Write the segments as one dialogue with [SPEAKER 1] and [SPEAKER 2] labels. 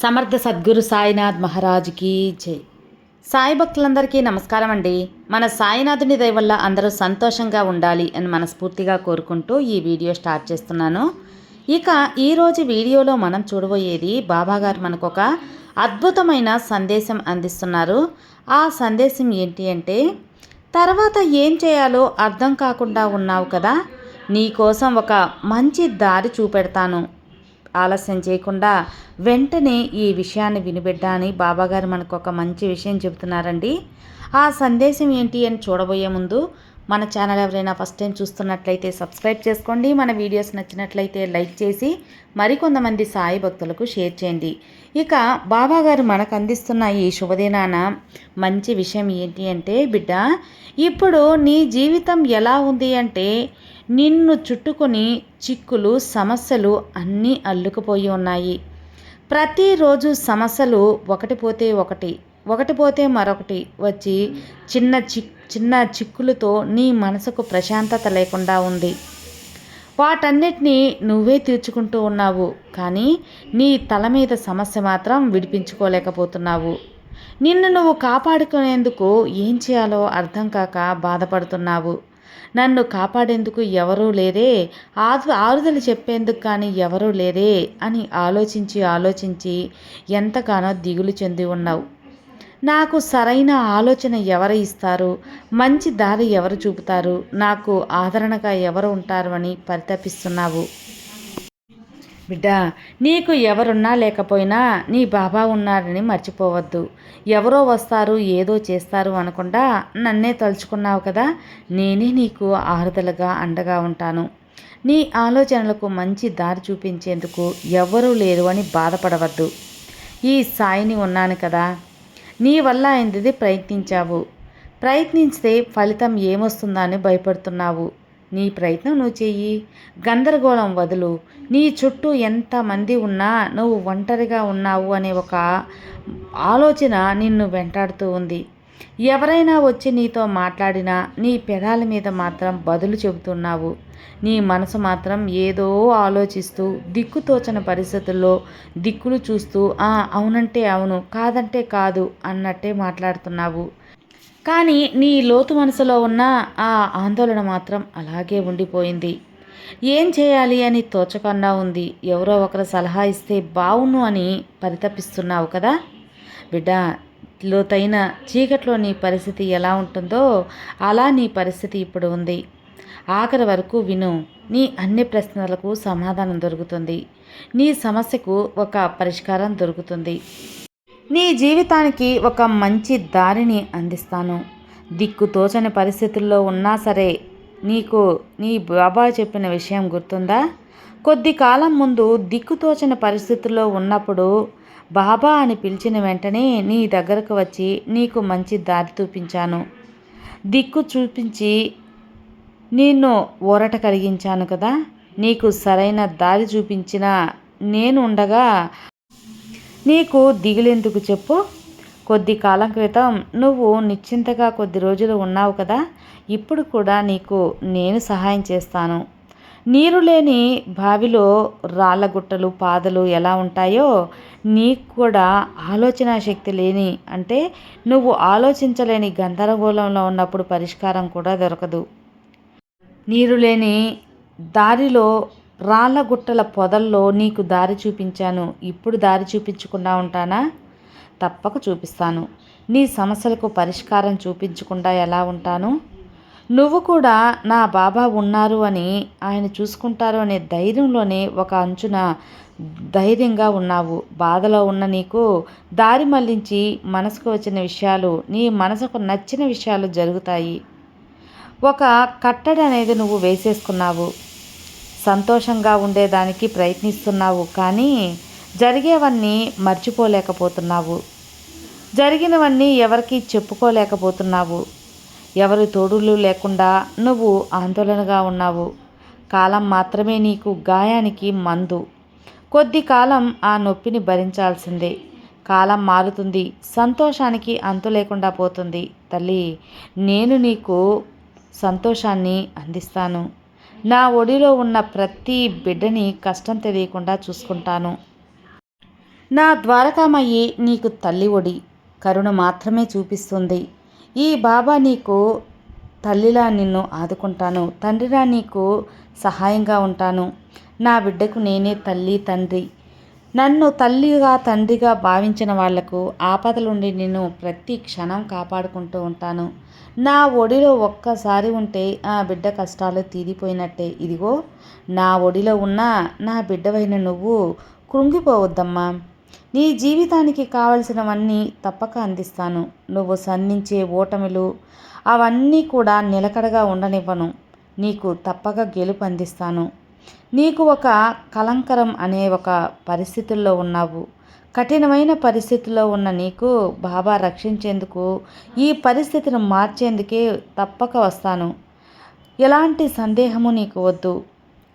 [SPEAKER 1] సమర్థ సద్గురు సాయినాథ్ మహారాజ్కి జై. సాయి భక్తులందరికీ నమస్కారం అండి. మన సాయినాథుని దయ వల్ల అందరూ సంతోషంగా ఉండాలి అని మనస్ఫూర్తిగా కోరుకుంటూ ఈ వీడియో స్టార్ట్ చేస్తున్నాను. ఇక ఈరోజు వీడియోలో మనం చూడబోయేది బాబాగారు మనకు ఒక అద్భుతమైన సందేశం అందిస్తున్నారు. ఆ సందేశం ఏంటి అంటే తర్వాత ఏం చేయాలో అర్థం కాకుండా ఉన్నావు కదా నీ కోసం ఒక మంచి దారి చూపెడతాను. ఆలస్యం చేయకుండా వెంటనే ఈ విషయాన్ని వినిబిడ్డా అని బాబాగారు మనకు ఒక మంచి విషయం చెబుతున్నారండి. ఆ సందేశం ఏంటి అని చూడబోయే ముందు మన ఛానల్ ఎవరైనా ఫస్ట్ టైం చూస్తున్నట్లయితే సబ్స్క్రైబ్ చేసుకోండి. మన వీడియోస్ నచ్చినట్లయితే లైక్ చేసి మరికొంతమంది సాయి భక్తులకు షేర్ చేయండి. ఇక బాబా గారు మనకు అందిస్తున్న ఈ శుభదినాన మంచి విషయం ఏంటి అంటే బిడ్డ ఇప్పుడు నీ జీవితం ఎలా ఉంది అంటే నిన్ను చుట్టుకొని చిక్కులు సమస్యలు అన్నీ అల్లుకుపోయి ఉన్నాయి. ప్రతిరోజు సమస్యలు ఒకటి పోతే ఒకటి. ఒకటి పోతే మరొకటి వచ్చి చిన్న చిక్ చిన్న చిక్కులతో నీ మనసుకు ప్రశాంతత లేకుండా ఉంది. వాటన్నిటినీ నువ్వే తీర్చుకుంటూ ఉన్నావు. కానీ నీ తల మీద సమస్య మాత్రం విడిపించుకోలేకపోతున్నావు. నిన్ను నువ్వు కాపాడుకునేందుకు ఏం చేయాలో అర్థం కాక బాధపడుతున్నావు. నన్ను కాపాడేందుకు ఎవరూ లేరే ఆరు ఆరుదలు చెప్పేందుకు కానీ ఎవరూ లేరే అని ఆలోచించి ఆలోచించి ఎంతగానో దిగులు చెంది ఉన్నావు. నాకు సరైన ఆలోచన ఎవరు ఇస్తారు? మంచి దారి ఎవరు చూపుతారు? నాకు ఆదరణగా ఎవరు ఉంటారు అని పరితపిస్తున్నావు. బిడ్డ నీకు ఎవరున్నా లేకపోయినా నీ బాబా ఉన్నాడని మర్చిపోవద్దు. ఎవరో వస్తారు ఏదో చేస్తారు అనకుండా నన్నే తలుచుకున్నావు కదా? నేనే నీకు ఆరుదలుగా అండగా ఉంటాను. నీ ఆలోచనలకు మంచి దారి చూపించేందుకు ఎవరూ లేరు అని బాధపడవద్దు. ఈ సాయిని ఉన్నాను కదా? నీ వల్ల అయింది ప్రయత్నించావు. ప్రయత్నించితే ఫలితం ఏమొస్తుందా అని భయపడుతున్నావు. నీ ప్రయత్నం నువ్వు చెయ్యి. గందరగోళం వదులు. నీ చుట్టూ ఎంతమంది ఉన్నా నువ్వు ఒంటరిగా ఉన్నావు అనే ఒక ఆలోచన నిన్ను వెంటాడుతూ ఉంది. ఎవరైనా వచ్చి నీతో మాట్లాడినా నీ పెదాల మీద మాత్రం బదులు చెబుతున్నావు. నీ మనసు మాత్రం ఏదో ఆలోచిస్తూ దిక్కుతోచని పరిస్థితుల్లో దిక్కులు చూస్తూ అవునంటే అవును కాదంటే కాదు అన్నట్టే మాట్లాడుతున్నావు. కానీ నీ లోతు మనసులో ఉన్న ఆ ఆందోళన మాత్రం అలాగే ఉండిపోయింది. ఏం చేయాలి అని తోచకుండా ఉంది. ఎవరో ఒకరు సలహా ఇస్తే బావును అని పరితపిస్తున్నావు కదా? బిడ్డ లోతైన చీకట్లో నీ పరిస్థితి ఎలా ఉంటుందో అలా నీ పరిస్థితి ఇప్పుడు ఉంది. ఆఖరి వరకు విను. నీ అన్ని ప్రశ్నలకు సమాధానం దొరుకుతుంది. నీ సమస్యకు ఒక పరిష్కారం దొరుకుతుంది. నీ జీవితానికి ఒక మంచి దారిని అందిస్తాను. దిక్కు తోచని పరిస్థితుల్లో ఉన్నా సరే నీకు నీ బాబా చెప్పిన విషయం గుర్తుందా? కొద్ది కాలం ముందు దిక్కుతోచని పరిస్థితుల్లో ఉన్నప్పుడు బాబా అని పిలిచిన వెంటనే నీ దగ్గరకు వచ్చి నీకు మంచి దారి చూపించాను. దిక్కు చూపించి నిన్ను ఊరట కలిగించాను కదా. నీకు సరైన దారి చూపించిన నేను ఉండగా నీకు దిగులెందుకు చెప్పు? కొద్ది కాలం క్రితం నువ్వు నిశ్చింతగా కొద్ది రోజులు ఉన్నావు కదా. ఇప్పుడు కూడా నీకు నేను సహాయం చేస్తాను. నీరు లేని బావిలో రాళ్ళ గుట్టలు పాదలు ఎలా ఉంటాయో నీకు కూడా ఆలోచన శక్తి లేని అంటే నువ్వు ఆలోచించలేని గందరగోళంలో ఉన్నప్పుడు పరిష్కారం కూడా దొరకదు. నీరు లేని దారిలో రాళ్ళ గుట్టల పొదల్లో నీకు దారి చూపించాను. ఇప్పుడు దారి చూపించకుండా ఉంటానా? తప్పక చూపిస్తాను. నీ సమస్యలకు పరిష్కారం చూపించకుండా ఎలా ఉంటాను? నువ్వు కూడా నా బాబా ఉన్నారు అని ఆయన చూసుకుంటారు అనే ధైర్యంలోనే ఒక అంచున ధైర్యంగా ఉన్నావు. బాధలో ఉన్న నీకు దారి మళ్ళించి మనసుకు వచ్చిన విషయాలు నీ మనసుకు నచ్చిన విషయాలు జరుగుతాయి. ఒక కట్టడి అనేది నువ్వు వేసేసుకున్నావు. సంతోషంగా ఉండేదానికి ప్రయత్నిస్తున్నావు కానీ జరిగేవన్నీ మర్చిపోలేకపోతున్నావు. జరిగినవన్నీ ఎవరికి చెప్పుకోలేకపోతున్నావు. ఎవరి తోడులు లేకుండా నువ్వు ఆందోళనగా ఉన్నావు. కాలం మాత్రమే నీకు గాయానికి మందు. కొద్ది కాలం ఆ నొప్పిని భరించాల్సిందే. కాలం మారుతుంది సంతోషానికి అంతు లేకుండా పోతుంది. తల్లి నేను నీకు సంతోషాన్ని అందిస్తాను. నా ఒడిలో ఉన్న ప్రతి బిడ్డని కష్టం తెలియకుండా చూసుకుంటాను. నా ద్వారకామయ్యి నీకు తల్లి ఒడి. కరుణ మాత్రమే చూపిస్తుంది. ఈ బాబా నీకు తల్లిలా నిన్ను ఆదుకుంటాను. తండ్రిలా నీకు సహాయంగా ఉంటాను. నా బిడ్డకు నేనే తల్లి తండ్రి. నన్ను తల్లిగా తండ్రిగా భావించిన వాళ్ళకు ఆపదలుండి నేను ప్రతి క్షణం కాపాడుకుంటూ ఉంటాను. నా ఒడిలో ఒక్కసారి ఉంటే ఆ బిడ్డ కష్టాలు తీరిపోయినట్టే. ఇదిగో నా ఒడిలో ఉన్న నా బిడ్డవైన నువ్వు కృంగిపోవద్దమ్మా. నీ జీవితానికి కావలసినవన్నీ తప్పక అందిస్తాను. నువ్వు సంధించే ఓటమిలు అవన్నీ కూడా నిలకడగా ఉండనివ్వను. నీకు తప్పక గెలుపు అందిస్తాను నీకు ఒక కలంకరం అనే ఒక పరిస్థితుల్లో ఉన్నావు. కఠినమైన పరిస్థితిలో ఉన్న నీకు బాబా రక్షించేందుకు ఈ పరిస్థితిని మార్చేందుకే తప్పక వస్తాను. ఎలాంటి సందేహము నీకు వద్దు.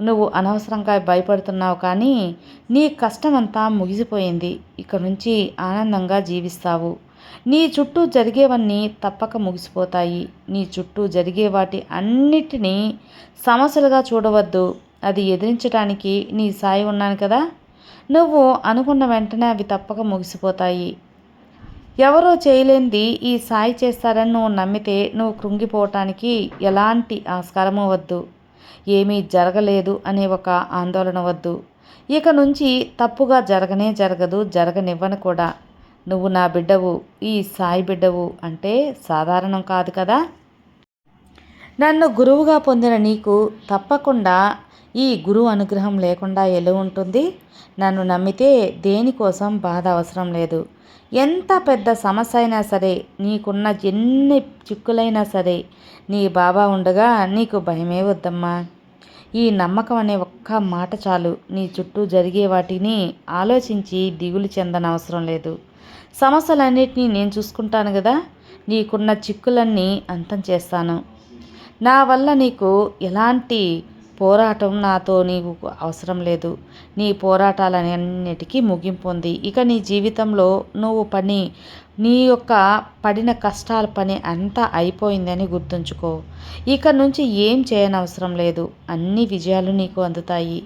[SPEAKER 1] నువ్వు అనవసరంగా భయపడుతున్నావు కానీ నీ కష్టమంతా ముగిసిపోయింది. ఇక నుంచి ఆనందంగా జీవిస్తావు. నీ చుట్టూ జరిగేవన్నీ తప్పక ముగిసిపోతాయి. నీ చుట్టూ జరిగే వాటి అన్నిటినీ సమస్యలుగా చూడవద్దు. అది ఎదిరించడానికి నీ సాయి ఉన్నాను కదా. నువ్వు అనుకున్న వెంటనే అవి తప్పక ముగిసిపోతాయి. ఎవరో చేయలేనిది ఈ సాయి చేస్తారని నువ్వు నమ్మితే నువ్వు కృంగిపోవటానికి ఎలాంటి ఆస్కారము వద్దు. ఏమీ జరగలేదు అనే ఒక ఆందోళన వద్దు. ఇక నుంచి తప్పుగా జరగనే జరగదు జరగనివ్వను కూడా. నువ్వు నా బిడ్డవు ఈ సాయి బిడ్డవు అంటే సాధారణం కాదు కదా. నన్ను గురువుగా పొందిన నీకు తప్పకుండా ఈ గురువు అనుగ్రహం లేకుండా ఎలా ఉంటుంది? నన్ను నమ్మితే దేనికోసం బాధ అవసరం లేదు. ఎంత పెద్ద సమస్య అయినా సరే నీకున్న ఎన్ని చిక్కులైనా సరే నీ బాబా ఉండగా నీకు భయమే వద్దమ్మా. ఈ నమ్మకం అనే ఒక్క మాట చాలు. నీ చుట్టూ జరిగే వాటిని ఆలోచించి దిగులు చెందనవసరం లేదు. సమస్యలన్నిటినీ నేను చూసుకుంటాను కదా నీకున్న చిక్కులన్నీ అంతం చేస్తాను. నా వల్ల నీకు ఎలాంటి పోరాటం నాతో నీకు అవసరం లేదు. నీ పోరాటాలన్నిటికీ ముగింపు ఉంది. ఇక నీ జీవితంలో నువ్వు పని నీ యొక్క పడిన కష్టాల పని అంతా అయిపోయిందని గుర్తుంచుకో. ఇక నుంచి ఏం చేయనవసరం లేదు. అన్ని విజయాలు నీకు అందుతాయి.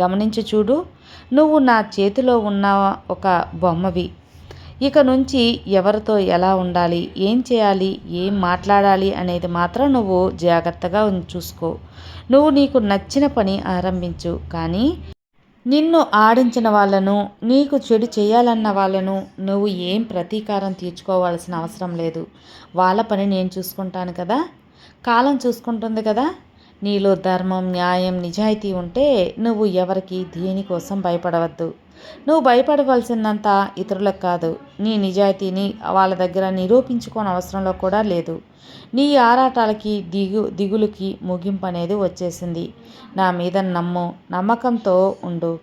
[SPEAKER 1] గమనించి చూడు. నువ్వు నా చేతిలో ఉన్న ఒక బొమ్మవి. ఇక నుంచి ఎవరితో ఎలా ఉండాలి ఏం చేయాలి ఏం మాట్లాడాలి అనేది మాత్రం నువ్వు జాగ్రత్తగా చూసుకో. నువ్వు నీకు నచ్చిన పని ఆరంభించు. కానీ నిన్ను ఆడించిన వాళ్ళను నీకు చెడు చేయాలన్న వాళ్ళను నువ్వు ఏం ప్రతీకారం తీర్చుకోవాల్సిన అవసరం లేదు. వాళ్ళ పని నేను చూసుకుంటాను కదా? కాలం చూసుకుంటుంది కదా? నీలో ధర్మం న్యాయం నిజాయితీ ఉంటే నువ్వు ఎవరికి దేనికోసం భయపడవద్దు. నువ్వు భయపడవలసినంత ఇతరులకు కాదు. నీ నిజాయితీని వాళ్ళ దగ్గర నిరూపించుకోని అవసరంలో కూడా లేదు. నీ ఆరాటాలకి దిగు దిగులుకి ముగింపు అనేది వచ్చేసింది. నా మీద నమ్ము నమ్మకంతో ఉండు.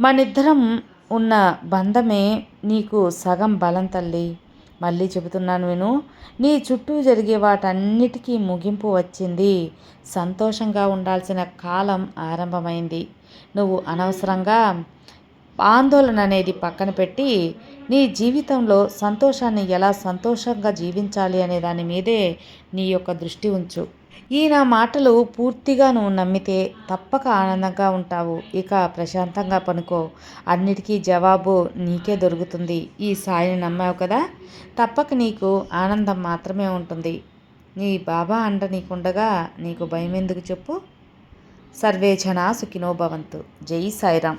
[SPEAKER 1] మనిద్దరం ఉన్న బంధమే నీకు సగం బలం తల్లి. మళ్ళీ చెబుతున్నాను విను. నీ చుట్టూ జరిగే వాటన్నిటికీ ముగింపు వచ్చింది. సంతోషంగా ఉండాల్సిన కాలం ఆరంభమైంది. నువ్వు అనవసరంగా ఆందోళన అనేది పక్కన పెట్టి నీ జీవితంలో సంతోషాన్ని ఎలా సంతోషంగా జీవించాలి అనే దాని మీదే నీ యొక్క దృష్టి ఉంచు. ఈ నా మాటలు పూర్తిగా నువ్వు నమ్మితే తప్పక ఆనందంగా ఉంటావు. ఇక ప్రశాంతంగా పనుకో. అన్నిటికీ జవాబు నీకే దొరుకుతుంది. ఈ సాయిని నమ్మావు కదా? తప్పక నీకు ఆనందం మాత్రమే ఉంటుంది. నీ బాబా అండ నీకుండగా నీకు భయం ఎందుకు చెప్పు? సర్వే జనా సుఖినో భవంతు. జై సాయిరామ్.